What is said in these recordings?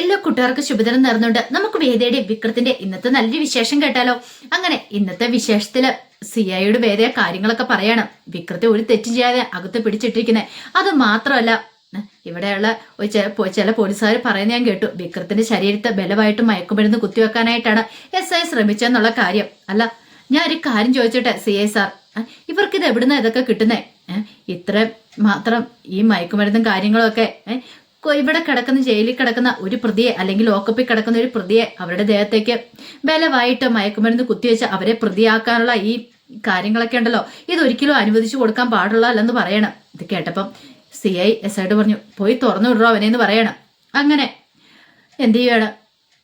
എല്ലാ കൂട്ടുകാർക്ക് ശുഭദിനം നേർന്നുണ്ട് നമുക്ക് വേദയുടെ വിക്രത്തിന്റെ ഇന്നത്തെ നല്ലൊരു വിശേഷം കേട്ടാലോ? അങ്ങനെ ഇന്നത്തെ വിശേഷത്തിൽ സിഐയുടെ വേദയ കാര്യങ്ങളൊക്കെ പറയാണ്. വിക്രത്തെ ഒരു തെറ്റും ചെയ്യാതെ അകത്ത് പിടിച്ചിട്ടിരിക്കുന്നത് അത് മാത്രമല്ല ഇവിടെയുള്ള ചില പോലീസുകാർ പറയുന്ന ഞാൻ കേട്ടു. വിക്രത്തിന്റെ ശരീരത്തെ ബലമായിട്ട് മയക്കുമരുന്ന് കുത്തിവെക്കാനായിട്ടാണ് എസ് ഐ ശ്രമിച്ചെന്നുള്ള കാര്യം. അല്ല ഞാൻ ഒരു കാര്യം ചോദിച്ചോട്ടെ സി ഐ സാർ. ഇവർക്ക് ഇത് എവിടുന്ന ഇതൊക്കെ കിട്ടുന്നേ? ഇത്ര മാത്രം ഈ മയക്കുമരുന്നും കാര്യങ്ങളും ഒക്കെ ഇവിടെ കിടക്കുന്ന ജയിലിൽ കിടക്കുന്ന ഒരു പ്രതിയെ അല്ലെങ്കിൽ ലോക്കപ്പിൽ കിടക്കുന്ന ഒരു പ്രതിയെ അവരുടെ ദേഹത്തേക്ക് ബലമായിട്ട് മയക്കുമരുന്ന് കുത്തിവെച്ച് അവരെ പ്രതിയാക്കാനുള്ള ഈ കാര്യങ്ങളൊക്കെ ഉണ്ടല്ലോ. ഇതൊരിക്കലും അനുവദിച്ചു കൊടുക്കാൻ പാടുള്ള അല്ലെന്ന് പറയണം. ഇത് കേട്ടപ്പം സി ഐ എസ് ഐഡ് പറഞ്ഞു പോയി തുറന്നു വിടറോ അവനെന്ന് പറയണം. അങ്ങനെ എന്ത് ചെയ്യാണ്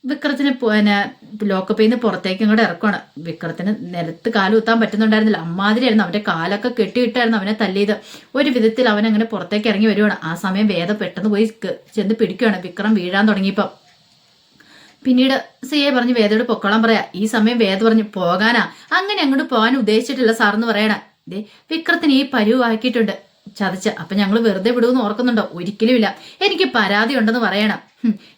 വിക്രത്തിന് പിന്നെ ലോക്കപ്പിൽ നിന്ന് പുറത്തേക്ക് ഇങ്ങോട്ട് ഇറക്കുവാണ്. വിക്രത്തിന് നിലത്ത് കാലം ഊത്താൻ പറ്റുന്നുണ്ടായിരുന്നില്ല. അമ്മാതിരിയായിരുന്നു. അവന്റെ കാലൊക്കെ കെട്ടിയിട്ടായിരുന്നു അവനെ തല്ലിയത്. ഒരു വിധത്തിൽ അവൻ അങ്ങനെ പുറത്തേക്ക് ഇറങ്ങി വരുവാണ്. ആ സമയം വേദ പെട്ടെന്ന് പോയി ചെന്ന് പിടിക്കുകയാണ് വിക്രം വീഴാൻ തുടങ്ങിയപ്പം. പിന്നീട് സിയെ പറഞ്ഞു വേദയോട് പൊക്കോളാൻ പറയാ. ഈ സമയം വേദ പറഞ്ഞു പോകാനാ. അങ്ങനെ അങ്ങോട്ട് പോകാൻ ഉദ്ദേശിച്ചിട്ടില്ല സാറെന്ന് പറയണ. ദേ വിക്രത്തിന് ഈ പരുവാക്കിയിട്ടുണ്ട്. ചതച്ച്. അപ്പൊ ഞങ്ങൾ വെറുതെ വിടുമെന്ന് ഓർക്കുന്നുണ്ടോ? ഒരിക്കലുമില്ല. എനിക്ക് പരാതി ഉണ്ടെന്ന് പറയണം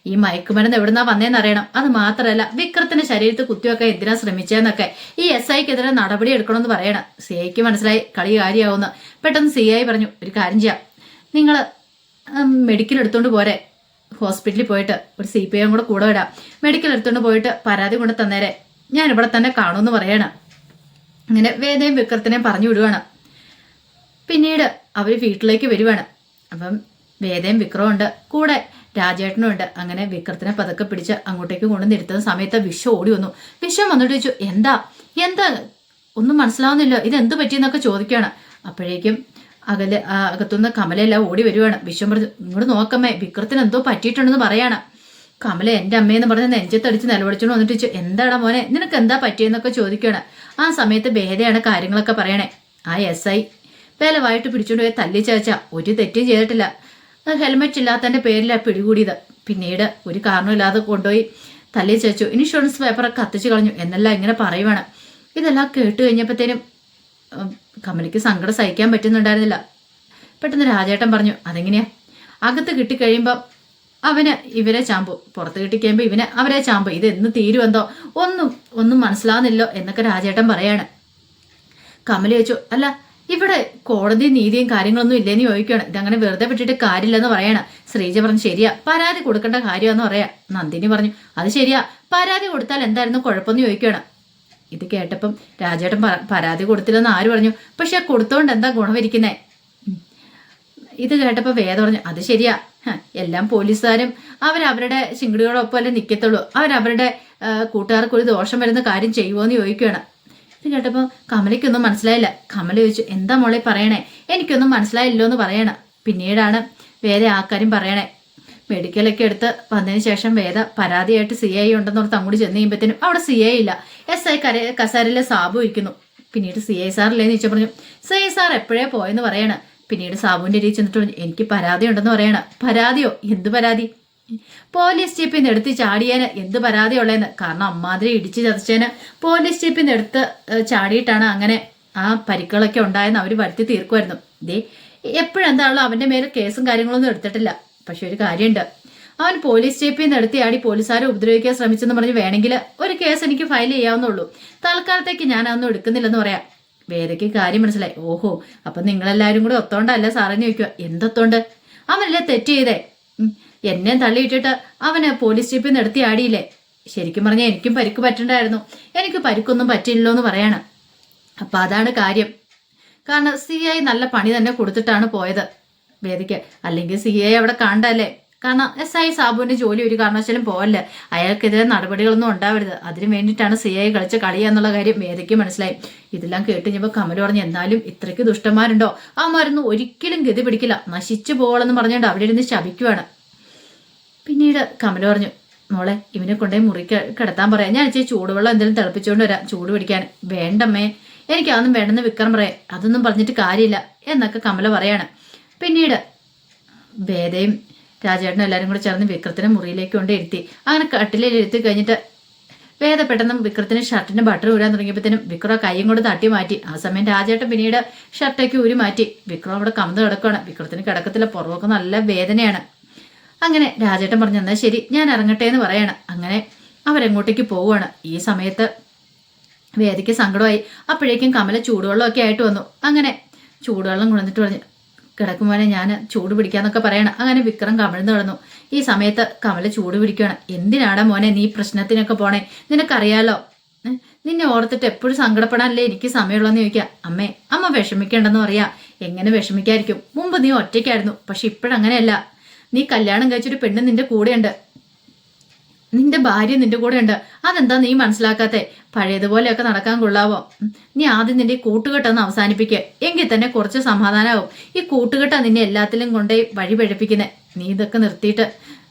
ഈ മയക്കുമരുന്ന് എവിടുന്നാ വന്നേന്ന് അറിയണം. അത് മാത്രമല്ല വിക്രത്തിന്റെ ശരീരത്തിൽ കുത്തിവെക്കാൻ എന്തിനാ ശ്രമിച്ചതെന്നൊക്കെ ഈ എസ് ഐക്കെതിരെ നടപടി എടുക്കണമെന്ന് പറയണം. സി ഐക്ക് മനസ്സിലായി കളി കാര്യമാവുന്ന പെട്ടെന്ന് സി ഐ പറഞ്ഞു ഒരു കാര്യം ചെയ്യാം. നിങ്ങൾ മെഡിക്കൽ എടുത്തോണ്ട് പോരെ. ഹോസ്പിറ്റലിൽ പോയിട്ട് ഒരു സി പി ഐ കൂടെ കൂടെ വിടാം മെഡിക്കൽ എടുത്തോണ്ട് പോയിട്ട് പരാതി കൊണ്ട് തന്നേരെ. ഞാൻ ഇവിടെ തന്നെ കാണുമെന്ന് പറയണം. അങ്ങനെ വേദയും വിക്രത്തിനെയും പറഞ്ഞു വിടുവാണ്. പിന്നീട് അവർ വീട്ടിലേക്ക് വരുവാണ്. അപ്പം വേദയും വിക്രവും ഉണ്ട്. കൂടെ രാജേട്ടനും ഉണ്ട്. അങ്ങനെ വിക്രത്തിനെ പതുക്കെ പിടിച്ച് അങ്ങോട്ടേക്ക് കൊണ്ട് നിർത്തുന്ന സമയത്ത് വിശ്വം ഓടി വന്നു. വിശ്വം വന്നിട്ട് ചോദിച്ചു എന്താ? എന്താ? ഒന്നും മനസ്സിലാവുന്നില്ല. ഇത് എന്ത് പറ്റിയെന്നൊക്കെ ചോദിക്കുകയാണ്. അപ്പോഴേക്കും അകൽ അകത്തുനിന്ന് കമലയെല്ലാം ഓടി വരുവാണ്. വിശ്വം പറഞ്ഞു ഇങ്ങോട്ട് നോക്കമ്മേ വിക്രത്തിന് എന്തോ പറ്റിയിട്ടുണ്ടെന്ന് പറയാണ്. കമല എന്റെ അമ്മയെന്ന് പറഞ്ഞ് നെഞ്ചത്തടിച്ച് നിലവിളിച്ചോണ്ട് വന്നിട്ട് ചോദിച്ചു എന്താടാ മോനെ? നിനക്ക് എന്താ പറ്റിയെന്നൊക്കെ ചോദിക്കുകയാണ്. ആ സമയത്ത് ഭേദയാണ് കാര്യങ്ങളൊക്കെ പറയണേ. ആ എസ് ഐ ബലമായിട്ട് പിടിച്ചുകൊണ്ട് പോയി തല്ലി ചാച്ച ഒരു തെറ്റും ചെയ്തിട്ടില്ല. ഹെൽമെറ്റ് ഇല്ലാത്തതിന്റെ പേരിലാണ് പിടികൂടിയത്. പിന്നീട് ഒരു കാരണമില്ലാതെ കൊണ്ടുപോയി തല്ലി ചാച്ചു. ഇൻഷുറൻസ് പേപ്പറൊക്കെ കത്തിച്ചു കളഞ്ഞു. എന്നെല്ലാം ഇങ്ങനെ പറയുവാണ്. ഇതെല്ലാം കേട്ട് കഴിഞ്ഞപ്പോഴത്തേനും കമലയ്ക്ക് സങ്കടം സഹിക്കാൻ പറ്റുന്നുണ്ടായിരുന്നില്ല. പെട്ടെന്ന് രാജേട്ടൻ പറഞ്ഞു അതെങ്ങനെയാ? അകത്ത് കിട്ടിക്കഴിയുമ്പം അവന് ഇവരെ ചാമ്പു. പുറത്ത് കിട്ടിക്കഴിയുമ്പോൾ ഇവനെ അവരെ ചാമ്പു. ഇത് എന്ന് തീരുമെന്തോ? ഒന്നും ഒന്നും മനസ്സിലാവുന്നില്ലോ എന്നൊക്കെ രാജേട്ടൻ പറയാണ്. കമല ചോദിച്ചു അല്ല ഇവിടെ കോടതി നീതിയും കാര്യങ്ങളൊന്നും ഇല്ലേന്ന് ചോദിക്കുകയാണ്. ഇതങ്ങനെ വെറുതെ വിട്ടിട്ട് കാര്യമില്ലെന്ന് പറയണ. ശ്രീജ പറഞ്ഞു ശരിയാ പരാതി കൊടുക്കേണ്ട കാര്യമെന്ന് പറയാ. നന്ദിനി പറഞ്ഞു അത് ശരിയാ പരാതി കൊടുത്താൽ എന്തായിരുന്നു കുഴപ്പമെന്ന് ചോദിക്കുകയാണ്. ഇത് കേട്ടപ്പം രാജേട്ടൻ പരാതി കൊടുത്തില്ലെന്ന് ആര് പറഞ്ഞു? പക്ഷെ കൊടുത്തോണ്ട് എന്താ ഗുണമിരിക്കുന്നേ. ഇത് കേട്ടപ്പോൾ വേദ പറഞ്ഞു അത് ശരിയാ. എല്ലാം പോലീസുകാരും അവരവരുടെ ചിങ്കിടികളൊപ്പം അല്ലേ നിൽക്കത്തുള്ളൂ അവരവരുടെ കൂട്ടുകാർക്ക് ഒരു ദോഷം വരുന്ന കാര്യം ചെയ്യുമോ എന്ന് ചോദിക്കുകയാണ്. ഇത് കേട്ടപ്പോൾ കമലയ്ക്കൊന്നും മനസ്സിലായില്ല. കമല ചോദിച്ചു എന്താ മോളെ പറയണേ? എനിക്കൊന്നും മനസ്സിലായില്ലോ എന്ന് പറയണം. പിന്നീടാണ് വേറെ കാര്യം പറയണേ. മെഡിക്കലൊക്കെ എടുത്ത് വന്നതിന് ശേഷം വേദ പരാതിയായിട്ട് സി ഐ ഉണ്ടെന്നോർത്ത് അങ്ങോട്ട് ചെന്ന് കഴിയുമ്പോഴത്തേനും അവിടെ സി ഐ ഇല്ല. എസ് ഐ കര കസാരയിലെ സാബു ഇരിക്കുന്നു. പിന്നീട് സി ഐ സാറില്ലേന്ന് ചോദിച്ചു പറഞ്ഞു. സി ഐ സാർ എപ്പോഴേ പോയെന്ന് പറയണ. പിന്നീട് സാബുവിന്റെ രീതി ചെന്നിട്ട് എനിക്ക് പരാതി ഉണ്ടെന്ന് പറയണ. പരാതിയോ? എന്ത് പരാതി? പോലീസ് ജീപ്പിൽ നിന്ന് എടുത്ത് ചാടിയേന്. എന്ത് പരാതിയുള്ളതെന്ന് കാരണം അമ്മാതിരി ഇടിച്ച് ചതച്ചേന്. പോലീസ് ജീപ്പിൽ നിന്ന് എടുത്ത് ചാടിയിട്ടാണ് അങ്ങനെ ആ പരിക്കുകളൊക്കെ ഉണ്ടായെന്ന് അവർ വരുത്തി തീർക്കുമായിരുന്നു. ദേ എപ്പോഴെന്താണല്ലോ അവന്റെ മേലെ കേസും കാര്യങ്ങളൊന്നും എടുത്തിട്ടില്ല. പക്ഷെ ഒരു കാര്യമുണ്ട്. അവൻ പോലീസ് സ്റ്റേപ്പിൽ നിന്ന് ചാടി പോലീസുകാരെ ഉപദ്രവിക്കാൻ ശ്രമിച്ചെന്ന് പറഞ്ഞ് വേണമെങ്കിൽ ഒരു കേസ് എനിക്ക് ഫയൽ ചെയ്യാവുന്നുള്ളൂ തൽക്കാലത്തേക്ക് ഞാൻ അതൊന്നും എടുക്കുന്നില്ലെന്ന് പറയാം. വേദയ്ക്ക് കാര്യം മനസ്സിലായി. ഓഹോ അപ്പൊ നിങ്ങളെല്ലാവരും കൂടി ഒത്തോണ്ടല്ല സാറിന് ചോദിക്കുക എന്തൊത്തോണ്ട്? അവനല്ലേ തെറ്റ് ചെയ്തേ. എന്നെ തള്ളിയിട്ടിട്ട് അവന് പോലീസ് സ്റ്റേപ്പിൽ നിന്ന് എടുത്തി ആടിയില്ലേ ശരിക്കും പറഞ്ഞാൽ എനിക്കും പരിക്ക് പറ്റണ്ടായിരുന്നു. എനിക്ക് പരിക്കൊന്നും പറ്റില്ലല്ലോ എന്ന് പറയാണ്. അപ്പൊ അതാണ് കാര്യം. കാരണം സി ഐ നല്ല പണി തന്നെ കൊടുത്തിട്ടാണ് പോയത്. വേദിക്ക്. അല്ലെങ്കിൽ സി ഐ അവിടെ കണ്ടല്ലേ? കാരണം എസ് ഐ സാബുവിന്റെ ജോലി ഒരു കാരണവശാലും പോകല്ല അയാൾക്കെതിരെ നടപടികളൊന്നും ഉണ്ടാവരുത്. അതിനു വേണ്ടിയിട്ടാണ് സി ഐ കളിച്ച കളിയാന്നുള്ള കാര്യം വേദിക്ക് മനസ്സിലായി. ഇതെല്ലാം കേട്ട് കഴിഞ്ഞപ്പോൾ കമൽ പറഞ്ഞു എന്നാലും ഇത്രയ്ക്ക് ദുഷ്ടന്മാരുണ്ടോ? ആ മരുന്ന് ഒരിക്കലും ഗതി പിടിക്കില്ല. നശിച്ചു പോകണമെന്ന് പറഞ്ഞുകൊണ്ട് അവിടെ ഇരുന്ന് ശപിക്കുവാണ്. പിന്നീട് കമല പറഞ്ഞു മോളെ ഇവനെ കൊണ്ടേ മുറി കിടത്താൻ പറയാം. ഞാൻ ഇച്ചിരി ചൂടുവെള്ളം എന്തെങ്കിലും തിളപ്പിച്ചുകൊണ്ട് വരാം. ചൂട് പിടിക്കാൻ. വേണ്ടമ്മേ എനിക്ക് അതൊന്നും വേണ്ടെന്ന് വിക്രം പറയാം. അതൊന്നും പറഞ്ഞിട്ട് കാര്യമില്ല എന്നൊക്കെ കമല പറയാണ്. പിന്നീട് വേദയും രാജേട്ടനും എല്ലാവരും കൂടെ ചേർന്ന് വിക്രത്തിനെ മുറിയിലേക്ക് കൊണ്ട് ഇരുത്തി. അങ്ങനെ കട്ടിലിൽ ഇരുത്തി കഴിഞ്ഞിട്ട് വേദ പെട്ടെന്ന് വിക്രത്തിന് ഷർട്ടിന്റെ ബട്ടർ ഊരാൻ തുടങ്ങിയപ്പോഴത്തേനും വിക്രം കൈയും കൊണ്ട് തട്ടി മാറ്റി. ആ സമയം രാജേട്ടൻ പിന്നീട് ഷർട്ടേക്ക് ഊരി മാറ്റി. വിക്രം അവിടെ കമന്ന് കിടക്കുകയാണ് വിക്രത്തിന് കിടക്കത്തില്ല പുറമൊക്കെ നല്ല വേദനയാണ്. അങ്ങനെ രാജേട്ടൻ പറഞ്ഞു എന്നാൽ ശരി ഞാൻ ഇറങ്ങട്ടെ എന്ന് പറയാണ്. അങ്ങനെ അവരെങ്ങോട്ടേക്ക് പോവുകയാണ്. ഈ സമയത്ത് വേദിക്ക് സങ്കടമായി. അപ്പോഴേക്കും കമല ചൂടുവെള്ളമൊക്കെ ആയിട്ട് വന്നു. അങ്ങനെ ചൂടുവെള്ളം കൊണ്ടുവന്നിട്ട് പറഞ്ഞു കിടക്കുമ്പോഴേ ഞാൻ ചൂട് പിടിക്കാന്നൊക്കെ പറയണം. അങ്ങനെ വിക്രം കമിഴ്ന്നു കിടന്നു. ഈ സമയത്ത് കമല ചൂട് പിടിക്കുകയാണ്. എന്തിനാടാ മോനെ നീ പ്രശ്നത്തിനൊക്കെ പോണേ? നിനക്കറിയാലോ? നിന്നെ ഓർത്തിട്ട് എപ്പോഴും സങ്കടപ്പെടാനല്ലേ എനിക്ക് സമയമുള്ളതെന്ന് ചോദിക്കാം അമ്മേ അമ്മ വിഷമിക്കേണ്ടെന്ന് പറയാ. എങ്ങനെ വിഷമിക്കായിരിക്കും? മുമ്പ് നീ ഒറ്റയ്ക്കായിരുന്നു. പക്ഷെ ഇപ്പോഴങ്ങനെയല്ല. നീ കല്യാണം കഴിച്ചൊരു പെണ്ണ് നിന്റെ കൂടെയുണ്ട്. നിന്റെ ഭാര്യ നിന്റെ കൂടെ ഉണ്ട് അതെന്താ നീ മനസ്സിലാക്കാത്തെ? പഴയതുപോലെയൊക്കെ നടക്കാൻ കൊള്ളാവോ? നീ ആദ്യം നിന്റെ കൂട്ടുകെട്ടൊന്ന് അവസാനിപ്പിക്കുക എങ്കിൽ തന്നെ കുറച്ച് സമാധാനമാവും ഈ കൂട്ടുകെട്ട നിന്നെ എല്ലാത്തിലും കൊണ്ടേ വഴി പഴപ്പിക്കുന്നത് നീ ഇതൊക്കെ നിർത്തിയിട്ട്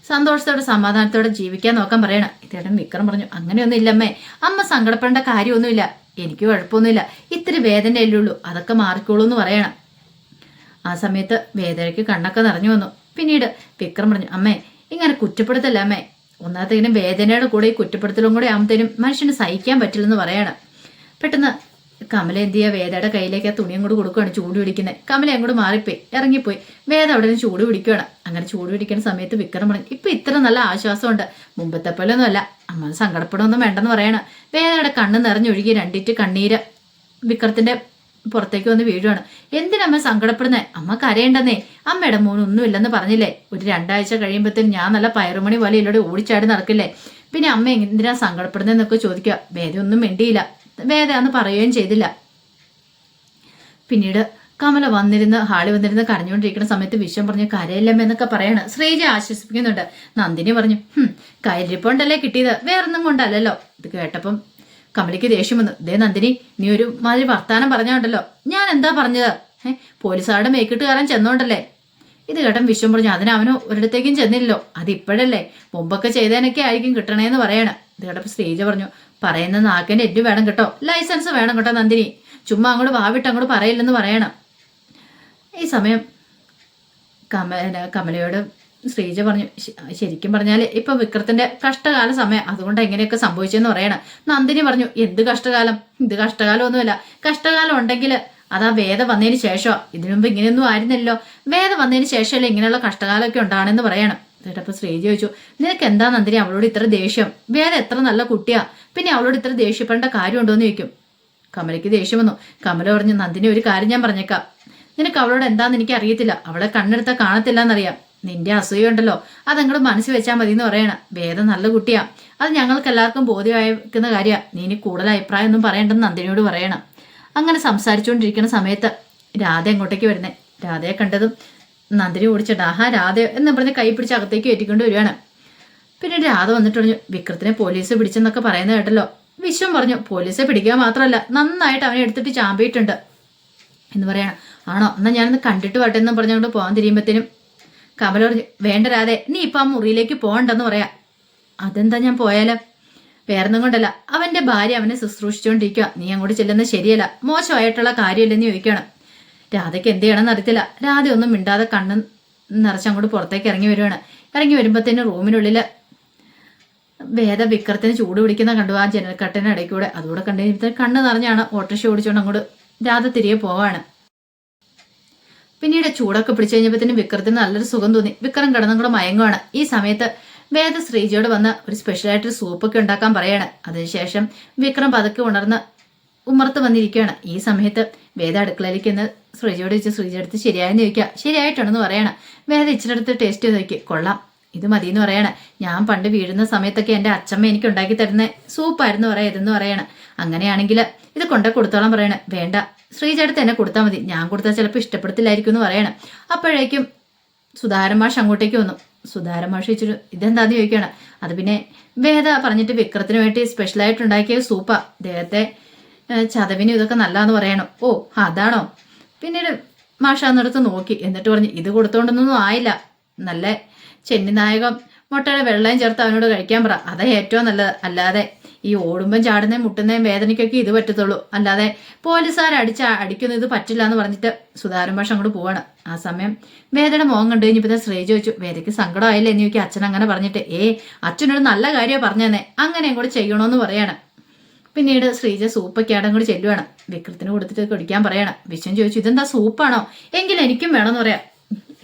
സന്തോഷത്തോടെ സമാധാനത്തോടെ ജീവിക്കാൻ നോക്കാൻ പറയണം. ഇതേടൻ വിക്രം പറഞ്ഞു അങ്ങനെയൊന്നും ഇല്ലമ്മേ. അമ്മ സങ്കടപ്പെടേണ്ട കാര്യമൊന്നുമില്ല. എനിക്ക് കുഴപ്പമൊന്നുമില്ല ഇത്തിരി വേദനയല്ലേ ഉള്ളൂ. അതൊക്കെ മാറിക്കോളൂ എന്ന് പറയണം. ആ സമയത്ത് വേദനയ്ക്ക് കണ്ണൊക്കെ നിറഞ്ഞു വന്നു. പിന്നീട് വിക്രം പറഞ്ഞു അമ്മേ ഇങ്ങനെ കുറ്റപ്പെടുത്തല്ല അമ്മേ? ഒന്നാമത്തേനും വേദനയുടെ കൂടെ ഈ കുറ്റപ്പെടുത്തലും കൂടെ ആകുമ്പോഴത്തേനും മനുഷ്യന് സഹിക്കാൻ പറ്റില്ലെന്ന് പറയണം. പെട്ടെന്ന് കമല എന്ത് ചെയ്യുക വേദയുടെ കയ്യിലേക്ക് ആ തുണിയും കൂടെ കൊടുക്കുകയാണ് ചൂട് പിടിക്കുന്നത്. കമല അങ്ങോട്ട് മാറിപ്പോയി ഇറങ്ങിപ്പോയി. വേദ അവിടെ നിന്ന് ചൂട് പിടിക്കുകയാണ്. അങ്ങനെ ചൂട് പിടിക്കുന്ന സമയത്ത് വിക്രം പറഞ്ഞു ഇപ്പൊ ഇത്ര നല്ല ആശ്വാസമുണ്ട്. മുമ്പത്തെ പോലെ ഒന്നും അല്ല. അമ്മ സങ്കടപ്പെടുമൊന്നും വേണ്ടെന്ന് പറയണം. വേദയുടെ കണ്ണ് നിറഞ്ഞൊഴുകി രണ്ടിറ്റ് കണ്ണീര് വിക്രത്തിന്റെ പുറത്തേക്ക് വന്ന് വീഴുവാണ്. എന്തിനമ്മ സങ്കടപ്പെടുന്നേ? അമ്മ കരയേണ്ടെന്നേ. അമ്മയുടെ ഇല്ലെന്ന് പറഞ്ഞില്ലേ? ഒരു രണ്ടാഴ്ച കഴിയുമ്പോഴത്തേനും ഞാൻ നല്ല പയറുമണി പോലെ ഇല്ലോടെ ഓടിച്ചാടി നടക്കില്ലേ? പിന്നെ അമ്മ എന്തിനാ സങ്കടപ്പെടുന്നതെന്നൊക്കെ ചോദിക്കുക. വേദ ഒന്നും മിണ്ടിയില്ല. വേദ അന്ന് പറയുകയും ചെയ്തില്ല. പിന്നീട് കമല വന്നിരുന്ന് ഹാളി വന്നിരുന്ന് കരഞ്ഞുകൊണ്ടിരിക്കുന്ന സമയത്ത് വിഷം പറഞ്ഞു കരയില്ലമ്മ എന്നൊക്കെ പറയാണ്. ശ്രീജ ആശ്വസിപ്പിക്കുന്നുണ്ട്. നന്ദിനി പറഞ്ഞു ഹും കയ്യിരിപ്പുണ്ടല്ലേ കിട്ടിയത്. വേറൊന്നും കൊണ്ടല്ലല്ലോ. ഇത് കേട്ടപ്പം കമലിക്ക് ദേഷ്യം വന്നു. ദേ നന്ദിനി നീ ഒരു മാതിരി വർത്താനം പറഞ്ഞോണ്ടല്ലോ. ഞാൻ എന്താ പറഞ്ഞത്? ഏഹ് പോലീസുകാരുടെ മേക്കിട്ടുകാരൻ ചെന്നോണ്ടല്ലേ? ഇത് കേട്ടൻ വിശ്വം പറഞ്ഞു അതിന് അവന് ഒരിടത്തേക്കും ചെന്നില്ലല്ലോ. അത് ഇപ്പോഴല്ലേ? മുമ്പൊക്കെ ചെയ്തതിനൊക്കെ ആയിരിക്കും കിട്ടണേന്ന് പറയണ. ഇത് കേട്ടപ്പോൾ ശ്രീജ പറഞ്ഞു പറയുന്ന നാക്കിന്റെ എല്ല് വേണം കേട്ടോ. ലൈസൻസ് വേണം കേട്ടോ നന്ദിനി. ചുമ്മാ അങ്ങോട്ട് വാവിട്ട് അങ്ങോട്ട് പറയില്ലെന്ന് പറയണം. ഈ സമയം കമല കമലയോട് ശ്രീജ പറഞ്ഞു ശരിക്കും പറഞ്ഞാൽ ഇപ്പൊ വിക്രത്തിന്റെ കഷ്ടകാല സമയം അതുകൊണ്ട് എങ്ങനെയൊക്കെ സംഭവിച്ചെന്ന് പറയണം. നന്ദിനി പറഞ്ഞു എന്ത് കഷ്ടകാലം? ഇത് കഷ്ടകാലം ഒന്നുമല്ല കഷ്ടകാലം ഉണ്ടെങ്കിൽ അതാ വേദ വന്നതിന് ശേഷമോ ഇതിനു മുമ്പ് ഇങ്ങനെയൊന്നും ആയിരുന്നല്ലോ. വേദ വന്നതിന് ശേഷമല്ലേ ഇങ്ങനെയുള്ള കഷ്ടകാലമൊക്കെ ഉണ്ടാണെന്ന് പറയണം. എന്നിട്ടപ്പോൾ ശ്രീജ ചോദിച്ചു നിനക്ക് എന്താ നന്ദിനി അവളോട് ഇത്ര ദേഷ്യം? വേദ എത്ര നല്ല കുട്ടിയാ. പിന്നെ അവളോട് ഇത്ര ദേഷ്യപ്പെടേണ്ട കാര്യമുണ്ടോ എന്ന് ചോദിക്കും. കമലയ്ക്ക് ദേഷ്യം വന്നു. കമല പറഞ്ഞു നന്ദിനി ഒരു കാര്യം ഞാൻ പറഞ്ഞേക്കാം. നിനക്ക് അവളോട് എന്താന്ന് എനിക്ക് അറിയത്തില്ല അവളെ കണ്ണെടുത്താൽ കാണത്തില്ല എന്നറിയാം നിന്റെ അസൂയുണ്ടല്ലോ. അതങ്ങോട്ട് മനസ്സിൽ വെച്ചാൽ മതി എന്ന് പറയണ. വേദം നല്ല കുട്ടിയാ. അത് ഞങ്ങൾക്ക് എല്ലാവർക്കും ബോധ്യമായിരിക്കുന്ന കാര്യമാണ് നീ ഇനി കൂടുതൽ അഭിപ്രായം ഒന്നും പറയണ്ടെന്ന് നന്ദിനിയോട് പറയണം. അങ്ങനെ സംസാരിച്ചുകൊണ്ടിരിക്കുന്ന സമയത്ത് രാധ അങ്ങോട്ടേക്ക് വരുന്നേ? രാധയെ കണ്ടതും നന്ദിനി ഓടിച്ചിട്ട് ആഹാ രാധ എന്ന് പറഞ്ഞ് കൈ പിടിച്ച് അകത്തേക്ക് ഏറ്റിക്കൊണ്ട് വരികയാണ്. പിന്നെ രാധ വന്നിട്ട് പറഞ്ഞു വിക്രത്തിനെ പോലീസ് പിടിച്ചെന്നൊക്കെ പറയുന്നത് കേട്ടല്ലോ. വിശ്വം പറഞ്ഞു പോലീസെ പിടിക്കുക മാത്രമല്ല നന്നായിട്ട് അവനെ എടുത്തിട്ട് ചാമ്പിയിട്ടുണ്ട്. എന്ന് പറയണം. ആണോ? എന്നാൽ ഞാനൊന്ന് കണ്ടിട്ട് വട്ടെന്ന് പറഞ്ഞുകൊണ്ട് പോകാൻ തിരിയുമ്പോഴത്തേനും കമല വേണ്ടരാതെ നീ ഇപ്പം ആ മുറിയിലേക്ക് പോകണ്ടെന്ന് പറയാം. അതെന്താ ഞാൻ പോയാലോ? വേറൊന്നും കൊണ്ടല്ല. അവന്റെ ഭാര്യ അവനെ ശുശ്രൂഷിച്ചുകൊണ്ടിരിക്കുക നീ അങ്ങോട്ട് ചെല്ലുന്നത് ശരിയല്ല. മോശമായിട്ടുള്ള കാര്യമില്ലെന്ന് ചോദിക്കണം. രാധയ്ക്ക് എന്ത് ചെയ്യണമെന്ന് അറിയത്തില്ല. രാധ ഒന്നും മിണ്ടാതെ കണ്ണ് നിറച്ച് അങ്ങോട്ട് പുറത്തേക്ക് ഇറങ്ങി വരുവാണ്. ഇറങ്ങി വരുമ്പോഴത്തേനും റൂമിനുള്ളിൽ വേദ വിക്രത്തിന് ചൂട് പിടിക്കുന്ന കണ്ടു ആ ജനൽക്കട്ടിന് ഇടയ്ക്കൂടെ അതുകൂടെ കണ്ടു കണ്ണ് നിറഞ്ഞാണ് ഓട്ടോറിക്ഷ ഓടിച്ചുകൊണ്ട് അങ്ങോട്ട് രാധ തിരികെ പോവാണ്. പിന്നീട് ചൂടൊക്കെ പിടിച്ചു കഴിഞ്ഞപ്പോഴത്തേനും വിക്രത്തിന് നല്ലൊരു സുഖം തോന്നി. വിക്രം കിടന്നും കൂടെ മയങ്ങുവാണ്. ഈ സമയത്ത് വേദ ശ്രീജിയോട് വന്ന് ഒരു സ്പെഷ്യലായിട്ടൊരു സൂപ്പൊക്കെ ഉണ്ടാക്കാൻ പറയാണ്. അതിനുശേഷം വിക്രം പതുക്കെ ഉണർന്ന് ഉമ്മർത്ത് വന്നിരിക്കുകയാണ്. ഈ സമയത്ത് വേദ അടുക്കളയിലേക്ക് എന്ന് ശ്രീജയോട് ചോദിച്ചു ശ്രീജ ശരിയായെന്ന് ചോദിക്കുക ശരിയായിട്ടാണെന്ന് പറയണം. വേദ ഇച്ചിരി അടുത്ത് ടേസ്റ്റ് ചെയ്ത് നോക്കി. കൊള്ളാം. ഇത് മതി എന്ന് പറയണ. ഞാൻ പണ്ട് വീഴുന്ന സമയത്തൊക്കെ എന്റെ അച്ഛമ്മ എനിക്ക് ഉണ്ടാക്കി തരുന്ന സൂപ്പായിരുന്നു പറയാം ഇതെന്ന് പറയണേ. അങ്ങനെയാണെങ്കിൽ ഇത് കൊണ്ട കൊടുത്തോളാൻ പറയണേ. വേണ്ട ശ്രീചേട്ടത്ത് എന്നെ കൊടുത്താൽ മതി. ഞാൻ കൊടുത്താൽ ചിലപ്പോൾ ഇഷ്ടപ്പെടത്തില്ലായിരിക്കും എന്ന് പറയണം. അപ്പോഴേക്കും സുധാരൻ മാഷ് അങ്ങോട്ടേക്ക് വന്നു. സുധാരൻ മാഷ് ചോദിച്ചു ഇതെന്താന്ന് ചോദിക്കണം? അത് പിന്നെ വേദ പറഞ്ഞിട്ട് വിക്രത്തിന് വേണ്ടി സ്പെഷ്യലായിട്ട് ഉണ്ടാക്കിയ സൂപ്പാ. ദേഹത്തെ ചതവിനും ഇതൊക്കെ നല്ലതെന്ന് പറയണം. ഓ അതാണോ? പിന്നീട് മാഷ അന്നിടത്ത് നോക്കി. എന്നിട്ട് പറഞ്ഞു ഇത് കൊടുത്തോണ്ടൊന്നും ആയില്ല. നല്ല ചെന്നിനായകം. മുട്ടയുടെ വെള്ളയും ചേർത്ത് അവനോട് കഴിക്കാൻ പറ. അതേ ഏറ്റവും നല്ലത്. അല്ലാതെ ഈ ഓടുമ്പം ചാടുന്നതും മുട്ടുന്നതും വേദനയ്ക്കൊക്കെ ഇത് പറ്റത്തുള്ളൂ. അല്ലാതെ പോലീസുകാർ അടിച്ച അടിക്കുന്ന ഇത് പറ്റില്ല എന്ന് പറഞ്ഞിട്ട് സുധാരൻ ഭാഷ അങ്ങോട്ട് പോവാണ്. ആ സമയം വേദയുടെ മോഹം കണ്ടു കഴിഞ്ഞപ്പോൾ ശ്രീ ചോദിച്ചു വേദയ്ക്ക് സങ്കടമായില്ലേ? എന്ന് ചോദിക്കും അച്ഛൻ അങ്ങനെ പറഞ്ഞിട്ട് ഏ അച്ഛനൊരു നല്ല കാര്യമാണ് പറഞ്ഞതന്നെ അങ്ങനെയും കൂടെ ചെയ്യണമെന്ന് പറയാണ്. പിന്നീട് ശ്രീജ സൂപ്പൊക്കെയാണ് അങ്ങോട്ട് ചെല്ലുവാണ്. വിക്രത്തിന് കൊടുത്തിട്ട് കുടിക്കാൻ പറയണം. വിശ്വൻ ചോദിച്ചു ഇതെന്താ സൂപ്പാണോ? എങ്കിൽ എനിക്കും വേണമെന്ന് പറയാം.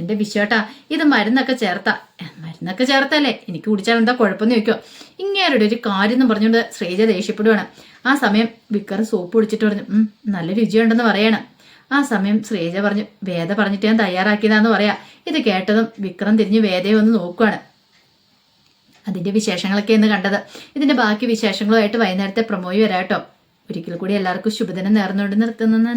എന്റെ വിശ്വട്ടാ ഇത് മരുന്നൊക്കെ ചേർത്താ. മരുന്നൊക്കെ ചേർത്തല്ലേ എനിക്ക് കുടിച്ചാൽ എന്താ കുഴപ്പമെന്ന് ചോദിക്കോ. ഇങ്ങേരുടെ ഒരു കാര്യം എന്ന് പറഞ്ഞുകൊണ്ട് ശ്രീജ ദേഷ്യപ്പെടുവാണ്. ആ സമയം വിക്കർ സോപ്പ് കുടിച്ചിട്ട് പറഞ്ഞു നല്ല രുചിയുണ്ടെന്ന് പറയണം. ആ സമയം ശ്രീജ പറഞ്ഞു വേദ പറഞ്ഞിട്ട് ഞാൻ തയ്യാറാക്കിയതാന്ന് പറയാ. ഇത് കേട്ടതും വിക്രം തിരിഞ്ഞ് വേദയെ ഒന്ന് നോക്കുവാണ്. അതിന്റെ വിശേഷങ്ങളൊക്കെ ഇന്ന് കണ്ടത്. ഇതിന്റെ ബാക്കി വിശേഷങ്ങളുമായിട്ട് വൈകുന്നേരത്തെ പ്രമോയി വരാട്ടോ. ഒരിക്കൽ കൂടി എല്ലാവർക്കും ശുഭദിനം നേർന്നുകൊണ്ട് നിർത്തുന്നു.